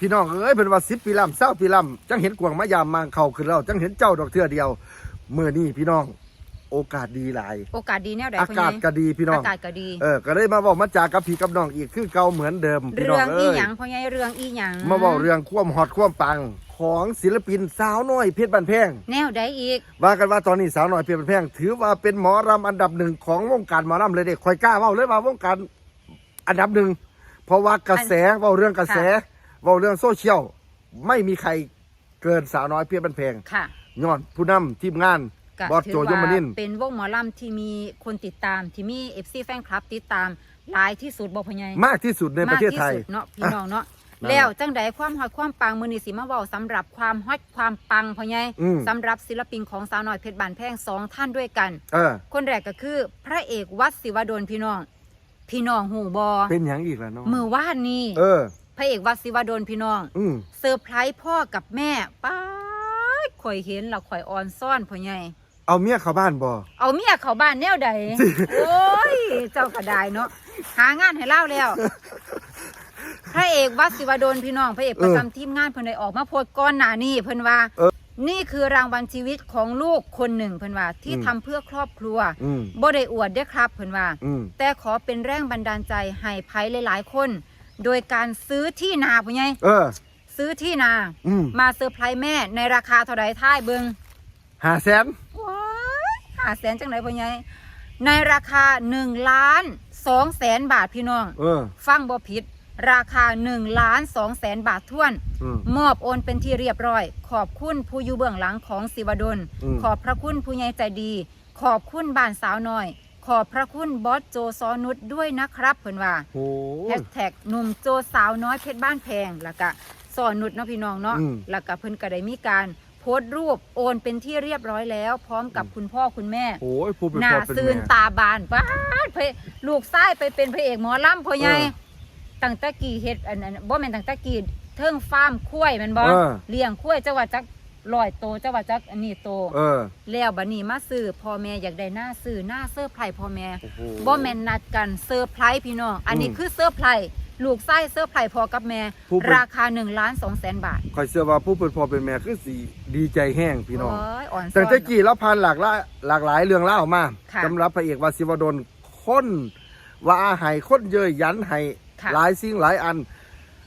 พี่น้องเอ้ยเป็นว่าสิบปีลำเศร้าปีลำจังเห็นกวางมายามมางเข่าขึ้นเราจังเห็นเจ้าดอกเทือเดียวเมื่อนี้พี่น้อง โอกาสดีหลาย โอกาสดีแนวใดอาพ่อใหกาญ่ศก็ดีพี่น้อง อากาศก็ดี เออ ก็เลยมาบอกมาจากกับพี่กับน้องอีกคือเก่าเหมือนเดิมพี่เรื่น้อองงเอ้อียหยังพ่อใหญ่เรื่องอีหยังมาบอกเรื่องความฮอตความปังของศิลปินสาวน้อยเพชรบันแพง แนวใดอีก ว่ากันว่าตอนนี้สาวน้อยเพชรบันแพง ถือว่าเป็นหมอรำอันดับหนึ่งของวงการหมอรำเลยเด็กคอยกล้าเว่าเลยว่าวงการอันดับหนึ่งเพราะว่ากระแสเว่าเรื่องกระแสเว่าเรื่องโซเชียลไม่มีใครเกินสาวน้อยเพชรบันแพงค่ะย้อนผู้นำทีมงานก็บอสถืโจอยมนินทร์เป็นวงหมอลำที่มีคนติดตามที่มีเอฟซีแฟนคลับติดตามหลายที่สุดบ่พ่อใหญ่มากที่สุดในประเทศไทยมากที่สุดเนาะพี่น้องเนาะนั่นแหละแล้วจังใดความฮอตความปังมือนี้สิมาเว้าสำหรับความฮอตความปังพ่อใหญ่อืมสำหรับศิลปินของสาวน้อยเพชรบานแพงสองท่านด้วยกันเออคนแรกก็คือ พระเอกวัดศิวดลพี่น้อง พี่น้องหูบอเป็นอย่างอีกแล้วเนาะมือว่านนี้เออ พระเอกวัดศิวดลพี่น้องอืมเซอร์ไพรส์พ่อกับแม่ป้าดข่อยเห็นแล้วข่อยออนซ่อนพ่อใหญ่เอาเมียเข้าบ้านบ่ เอาเมียเข้าบ้านแนวใดโอ้ยเจ้ากระไดเนาะหางานให้เล่าแล้ว พระเอกวัดศิวดลพี่น้องพระเอกประจำทีมงานเพิ่นได้ออกมาโพสต์ก้อนหน้านี้เพิ่นว่า เออ นี่คือรางวัลชีวิตของลูกคนหนึ่งเพิ่นว่าที่อืมทำเพื่อครอบครัวอืมบ่ได้อวดเด้อครับเพิ่นว่า อืมแต่ขอเป็นแรงบันดาลใจให้ไผหลายๆ คน โดยการซื้อที่นาพ่อใหญ่เออ ซื้อที่นา อืม มาเซอร์ไพรส์แม่ในราคาเท่าใดท้ายเบิงห้าแสนว้ายหาแสนจังไหนพ่อใหญ่ในราคา1ล้าน2แสนบาทพี่น้อง เออ ฟังบ่ผิด ราคา1ล้าน2แสนบาทท้วน อืม มอบโอนเป็นที่เรียบร้อย ขอบคุณผู้อยู่เบื้องหลังของศิวดล อืม ขอบพระคุณผู้ใหญ่ใจดี ขอบคุณบ้านสาวน้อย ขอบพระคุณบอสโจซอนุชด้วยนะครับเพิ่นว่าโอ้แฮชแท็กหนุ่มโจสาวน้อยเพชรบ้านแพงแล้วก็สอนนุชเนาะพี่น้องเนาะอืม แล้วก็เพิ่นก็ได้มีการโพสต์รูปโอนเป็นที่เรียบร้อยแล้ว พร้อมกับคุณพ่อคุณแม่ โอ้ยผู้เป็นหน้าพ่อเป็นซื่นแม่ ตาบานป้าดเพลูกชายไปเป็นพระเอกหมอลำพ่อใหญ่เออตั้งแตะกี้เฮ็ดอันนั้นบ่แม่นตั้งแตะกี้เทิงฟาร์มคุ้ยแม่นบ่เออ เลี้ยงคุ้ยจังหวัดจัก ร้อยโตจังหวัดจักอันนี้โต เออ แล้วบัดนี้มาซื้อพ่อแม่อยากได้หน้าซื้อหน้าเสื้อร์ไผ่พ่อแม่โอ้โหบ่แม่นนัดกันเซอร์ไพรส์พี่น้องอันนี้อืมคือเซอร์ไพรส์ลูกไส้เซอร์ไพรส์พอกับแม่ ผู้เป็น ราคา1ล้าน2แสนบาทคอยเชื่อว่าผู้เป็นพ่อเป็นแม่คือสีดีใจแห้งพี่น้อง โอ้ยอ่อนซ้แต่อน ตะกี้เราผ่านหลากหลายหลากหลายเรื่องเล่าวมาค่ะสำหรับพระเอกวาสิวดลคนว่าให้คนเยอะยันให้ค่ะ หลายสิ่งหลายอัน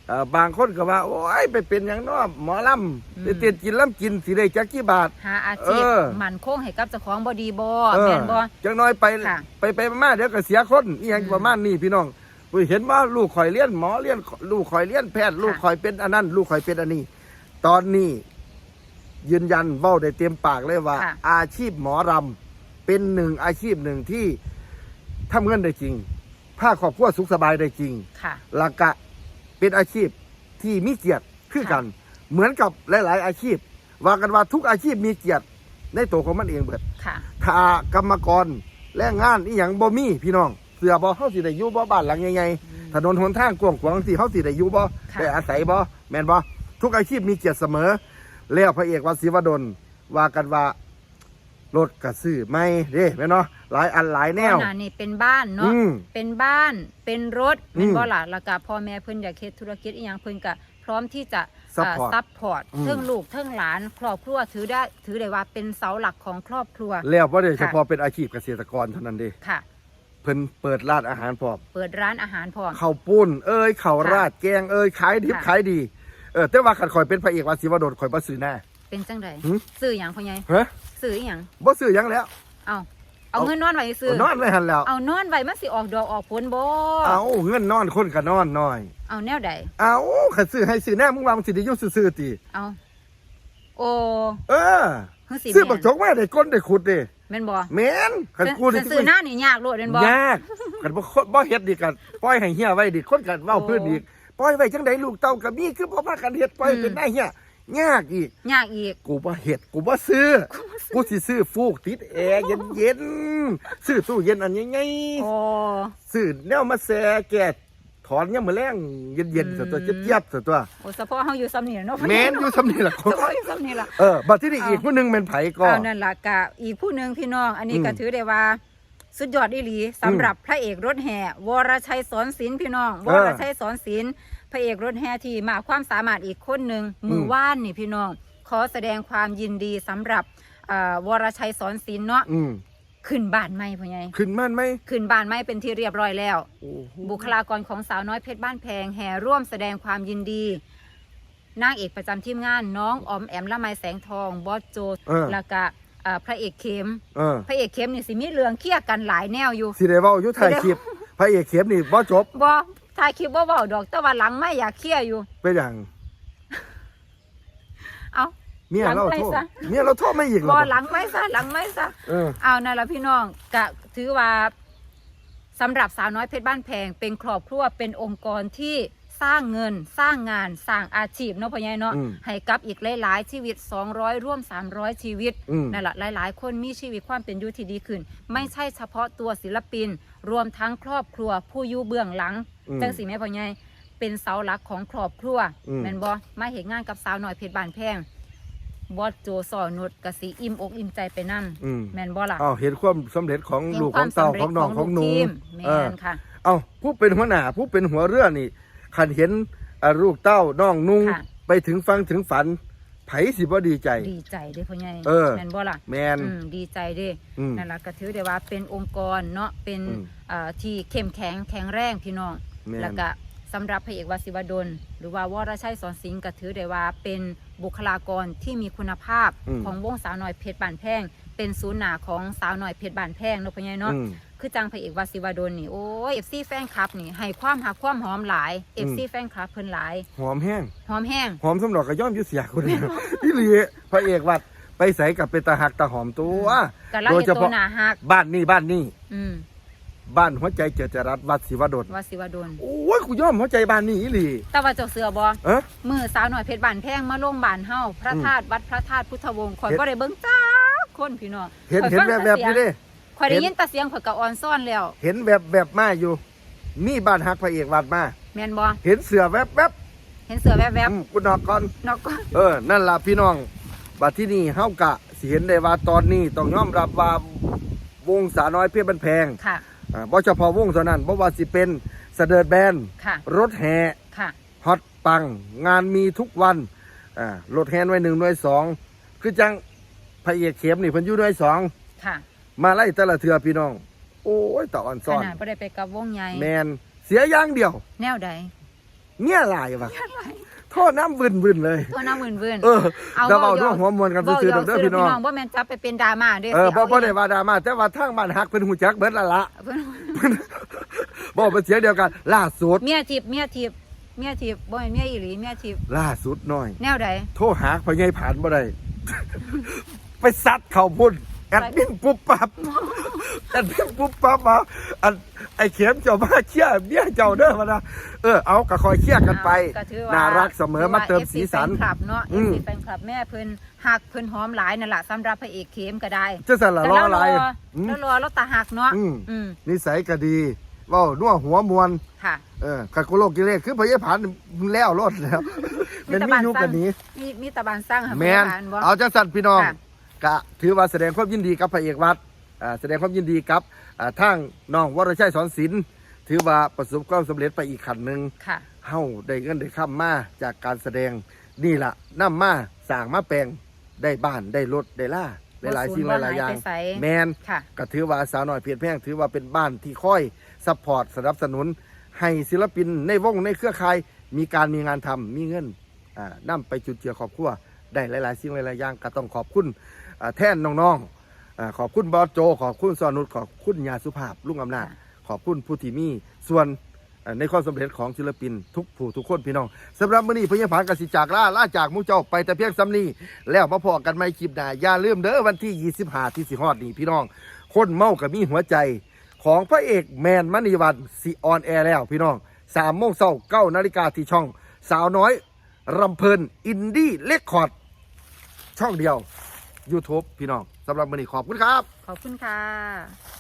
เอ่อบางคนก็ว่า โอ้ยไปเป็นอย่างน้อหมอลอืมำไปเตียนกินล้ำกินสิได้จักกี่บาท หาอาชีพเออ มันคงให้กับเจ้าของบ่ดีบ่เออแม่นบ่จังน้อยไปค่ะ ไปไปมาเดี๋ยวก็เสียคนอีหยังอืมประมาณนี้พี่น้องอุ้ยเห็นว่าลูกข่อยเลี้ยนหมอเลี้ยนลูกข่อยเลี้ยนแพทย์ลูกข่อยเป็นอันนั้น ลูกข่อยเป็นอันนี้ ตอนนี้ ยืนยันเว้าได้เต็มปากเลยว่า ค่ะ อาชีพหมอรำเป็นหนึ่งอาชีพหนึ่งที่ทำเงินได้จริงผ้าครอบครัวสุขสบายได้จริง ค่ะ หลักกะ เป็นอาชีพที่มีเกียรติคือกัน เหมือนกับหลาย ๆ อาชีพ ว่ากันว่าทุกอาชีพมีเกียรติในตัวของมันเองเบิดค่ะ ถ้ากรรมกรแรงงานอีหยังบ่มีพี่น้อง เสือบ่เฮาสิได้อยู่บ่บ้านหลังใหญ่ๆถนนหนทางกว้างๆสิเฮาสิได้อยู่บ่ค่ะได้อาศัยบ่แม่นบ่ทุกอาชีพมีเกียรติเสมอ แล้วพระเอกวัดศรีวดลว่ากันว่า รถก็ซื้อไม่เด้แม่นเนาะหลายอันหลายแนว ก่อหน้านี่เป็นบ้านเนาะอืมเป็นบ้านเป็นรถแม่นอืมบ่ล่ะแล้วก็พ่อแม่เพิ่นอยากเฮ็ดธุรกิจอีหยังเพิ่นก็พร้อมที่จะ Support ซัพพอร์ตอืม เทิงลูกเทิงหลาน ครอบครัวถือได้ถือได้ว่าเป็นเสาหลักของครอบครัว แล้วบ่ได้ค่ะเฉพาะเป็นอาชีพเกษตรกรเท่านั้นเด้ค่ะ เพิ่นเปิดร้านอาหารพร้อมเปิดร้านอาหารพร้อม ข้าวปุ้น เอ้ยข้าวค่ะราดแกงเอ้ยขายดิบค่ะ ขายดีเออแต่ว่าคันข่อยเป็นพระเอกวัดศรีวดลข่อยบ่ซื้อหน้า เป็นจังไดหึ ซื้อหยังพ่อใหญ่ฮะซื้ออีหยังบ่ซื้อหยังแล้ว เอาเอาเอา เงินนอนไว้ซื้อ นอนไว้หันแล้ว เอานอนไว้มันสิออกดอกออกผลบ่เอาเงินนอนคนก็นอนน้อย เอาแนวใดเอาขันซื้อให้ซื้อแน่มึงว่ามึงสิได้อยุ่ซื่อๆติเอาโอ้เออเฮ้ยสิซื้อแม่บักจกมาได้ก้นได้ขุดเด้แม่นบ่แม่นขันกูซื้อซื้อหน้านี่ยากโลดแม่นบ่ยากขันบ่คนบ่เฮ็ดดีกันปล่อยให้เฮียไว้ดิคนกันเว้าโอ้พื้นอีกปล่อยไว้จังไดลูกเต้าก็มีคือบ่พากันเฮ็ดปล่อยอืมเป็นได้เฮีย ยากอีก ยากอีก กูบ่เฮ็ดกูบ่ซื้อ กูสิซื้อฟูกติดแอร์เย็นๆซื้อตู้เย็นอันใหญ่โอ้ๆซื้อแนวมาแซ่แก่ถอนยามมื้อแลงเย็นๆซะตัวอืมเจี๊ยบๆซะตัวโอ้เฉพาะเฮาอยู่ซ้ำนี่เนาะแม่นอยู่ซำนี่ล่ะเฉพาะอยู่ซ้ำนี่ล่ะเออบัดที่นี่เอาอีกผู้หนึงเป็นไผก็เอานั่นล่ะกะอีกผู้หนึ่งพี่น้อง อันนี้ก็อืมถือได้ว่าสุดยอดอีหลีสำหรับพระเอกรถแห่วรชัยสอนศิลป์พี่น้องเอวอรชัยสอนศิลป์ พระเอกรถแห่ที่มากความสามารถอีกคนหนึ่งอืมมือว่านนี่พี่น้อง ขอแสดงความยินดีสำหรับเอ่อวรชัยสอนศิลป์เนาะอืมขึ้นบ้านใหม่พ่อใหญ่ขึ้นมั่นไหมขึ้นบ้านใหม่เป็นที่เรียบร้อยแล้ว โอ้โหบุคลากรของสาวน้อยเพชรบ้านแพงแห่ร่วมแสดงความยินดีนางเอกประจำทีมงานน้องออมแอมละไมแสงทองบอสโจเออแล้วก็เอ่อพระเอกเข้มเออพระเอกเข้มนี่สิมีเรื่องเครียดกันหลายแนวอยู่ สิได้เว้าอยู่ถ่ายคลิปพระเอกเข็มนี่บ่จบบ่ ถ่ายคลิปบ่เว้าดอกแต่ว่าหลังไม่อยากเครียดอยู่ เป็นอย่างเอาเมียเราหลังไปโทษซะเมียเราโทษไม่อีกเหรบ่อหลังไม่ซะหลังไม่ซะเออเอานั่นละพี่น้องก็ถือว่าสำหรับสาวน้อยเพชรบ้านแพงเป็นครอบครัวเป็นองค์กรที่สร้างเงินสร้างงานสร้างอาชีพเนาะพ่อใหญ่เนาะอืมให้กับอีกหลายๆชีวิต 200 ร่วม 300 ชีวิตอืม นั่นแหละหลายๆ คนมีชีวิตความเป็นอยู่ที่ดีขึ้น ไม่ใช่เฉพาะตัวศิลปิน รวมทั้งครอบครัวผู้อยู่เบื้องหลังอืม จังสิแม่พ่อใหญ่เป็นเสาหลักของครอบครัวอืมแม่นบ่มาเห็นงานกับสาวน้อยเพชรบ้านแพงบอสโจสอนุดกสีอิ่มอกอิ่มใจไปนํอืมแม่นบ่ล่ะอ้าวเห็นความสำเร็จของเห็นลูกคขวาอมงเต่าสำเร็จของน้องของหนูลูกทีมแม่เออนค่ะ เอาผู้เป็นหัวหน้าผู้เป็นหัวเรือนี่ขันเห็นอ่าลูกเต้าน้องนุ่งค่ะไปถึงฟังถึงฝันไผสิบ่ดีใจ ดีใจเด้อพ่อใหญ่เออแม่นบ่ล่ะแมนอืมดีใจเด้อืมนั่นล่ะก็ถือได้ว่าเป็นองค์กรเนาะเป็นอืมเอ่อที่เข้มแข็งแข็งแรงพี่น้อง แม่น แล้วก็สำหรับพระเอกวสิวดล หรือว่าวรชัยสอนสิงห์ก็ถือได้ว่าเป็นบุคลากรที่มีคุณภาพอืม ของวงสาวน้อยเพชรบานแพงเป็นศูนย์หน้าของสาวน้อยเพชรบานแพงเนาะพ่อใหญ่เนาะ อืม คือจังพระเอกวสิวดลนี่โอ้ยเอฟซีแฟนคลับนี่ให้ความหักความหอมหลายเอฟซีแฟนคลับเพิ่นหลายหอมแห้ง หอมแห้งหอมสำหรับกระย่อมอยุเสียคนเดียวพี่ลีพระเอกวัดไปใส่กับเป็นตาหักตาหอมตัว กะละโดยเห็นเฉตัวพาะ หน้าหักบ้านนี่บ้านนี่อืม บ้านหัวใจเจริญรัตน์วัดศิวดลวสิวดลโอ้ยกูย่อมหัวใจบ้านนี่อีหลีแต่ว่าเจ้าเสือบ่เอ๊ะ มือสาวหน่อยเพชรบานแพงมาลงบานเฮาพระอืมธาตุวัดพระธาตุพุทธวงศ์ข่อยเห็น บ่ได้เบิ่งจ้าคนพี่น้องเห็นข่อยเห็นฟังแบบแบบๆต่นี้เสียงเด้ข่อยได้เห็น ยินแต่เสียงข่อยก็อ่อนซ่อนแล้ว เห็นแบบแบบๆมาอยู่ มีบ้านหักพระเอกวัดมา แม่นบ่เห็นเสือแวบแวบเห็นเสือแวบๆอืมกูนอกก่อน ๆนอกก็เออ นั่นล่ะพี่น้อง บัดที่นี่เฮากะสิเห็นได้ว่าตอนนี้ต้องยอมรับว่าวงสาวน้อยเพียบันแพง ค่ะ อ่าบ่เฉพาะวงเท่านั้นบ่ว่าสิเป็นเสดิร์ดแบนค่ะ รถแห่ค่ะ ฮอตปัง งานมีทุกวันอ่ารถแห่หน่วยหนึ่งหน่วยสองคือจังพระเอกเข็มนี่เพิ่นอยู่หน่วยสองค่ะมาไล่แต่ละเทือพี่น้อง โอ้ยต่ออ่อนขซ่อน นาดบ่ได้ไปกับวงใหญ่แมนเสียอย่างเดียว แนวใดเมียหลายว่ะ โทษน้ำบึนๆเลย ตัวน้ำวืนๆเออเอาแต่เว้าเว้าด้วยหัวมวลกันซื่อๆดอกเด้อพี่น้อง บ่แม่นจับไปเป็นดราม่าเด้อเออสิบ่อาบ่ได้ว่าดราม่าแต่ว่าทางบ้านฮักเป็นหูจักเบิดละละเพิ่นบ่เป็นเสียงเดียวกันล่าสุด เมียทิพย์เมียทิพย์เมียทิพย์บ่แม่นเมียอีหลีเมียทิพย์ล่าสุดหน่อย แนวใด โทรหาพ่อใหญ่ผ่านบ่ได้ ไปซัดเข้าพุ่นแอดมินปุ๊บปั๊บ แอดมินปุ๊บปั๊บมาอันไอ้เข็มเจ้ามาเชี่ยเมียเจ้าเด้อมานะเออเอาก็คอยเชี่ยกันไป ก็ถือว่น่ารักเสมอมาเติมสีสัน ถือว่า FC แฟนคลับเนาะอืม FC แฟนคลับแม่เพิ่นหักเพิ่นหอมหลายนั่นล่ะสำหรับพระเอกเข้มก็ได้จะสั่นละแต่ล้อแล้วอะไรรออืม แล้วรอแล้วตาหักเนาะอืม อืมนิสัยก็ดีเว้านัวหัวมวน ค่ะเออกักุโลกิเลสคือพยาผานมึงแล้วรถแล้วมีเป็นแต่มีบ้านยุคกันนี้ มีมีตะบานสร้างค่ะแมน พยาบาลบ่ เอาจังสันพี่น้องค่ะ กะถือว่าแสดงความยินดีกับพระเอกวัดอ่า แสดงความยินดีกับอ่าทางน้องวรชัยสอนศิลป์ถือว่าประสบความสำเร็จไปอีกขั้นหนึ่งค่ะเฮาได้เงินได้ข้ามมาจากการแสดงนี่ล่ะนํมาสร้างมาแปลงได้บ้านได้รถได้ล่าหลายๆสิ่งหลายๆอย่างบ่สูญบ่หายไปไสแมนค่ะก็ถือว่าสาวน้อยเพียรแพงถือว่าเป็นบ้านที่ค่อยซัพพอร์ตสนับสนุน ให้ศิลปินในวงในเครือข่าย มีการมีงานทำมีเงินอ่านำไปจุดเจือครอบครัวได้หลายๆสิ่งหลายๆอย่างก็ต้องขอบคุณอ่าแท่นน้องๆ อาขอบคุณบอสโจ ขอบคุณสอนุชขอบคุณยาสุภาพลุงอำนาจค่ะขอบคุณผู้ที่มีส่วนอ่าในความสำเร็จของศิลปินทุกผู้ทุกคนพี่น้องสำหรับมื้อนี้พญาผานกสิจากล่าล่าจากหมูเจ้าไปแต่เพียงสำนีแล้วมาพอกันไม่คลิปหน้าอย่าลืมเด้อวันที่ 25 ที่สิฮอดนี้พี่น้อง คนเมากับมีหัวใจของพระเอกแมนมณีวันซีออนแอร์แล้วพี่น้องสามโมงเช้าเก้านาฬิกาที่ช่อง สาวน้อยรำเพลินอินดี้เลคคอร์ดช่องเดียว YouTube พี่น้อง สำหรับมันนี้ขอบคุณครับ ขอบคุณค่ะ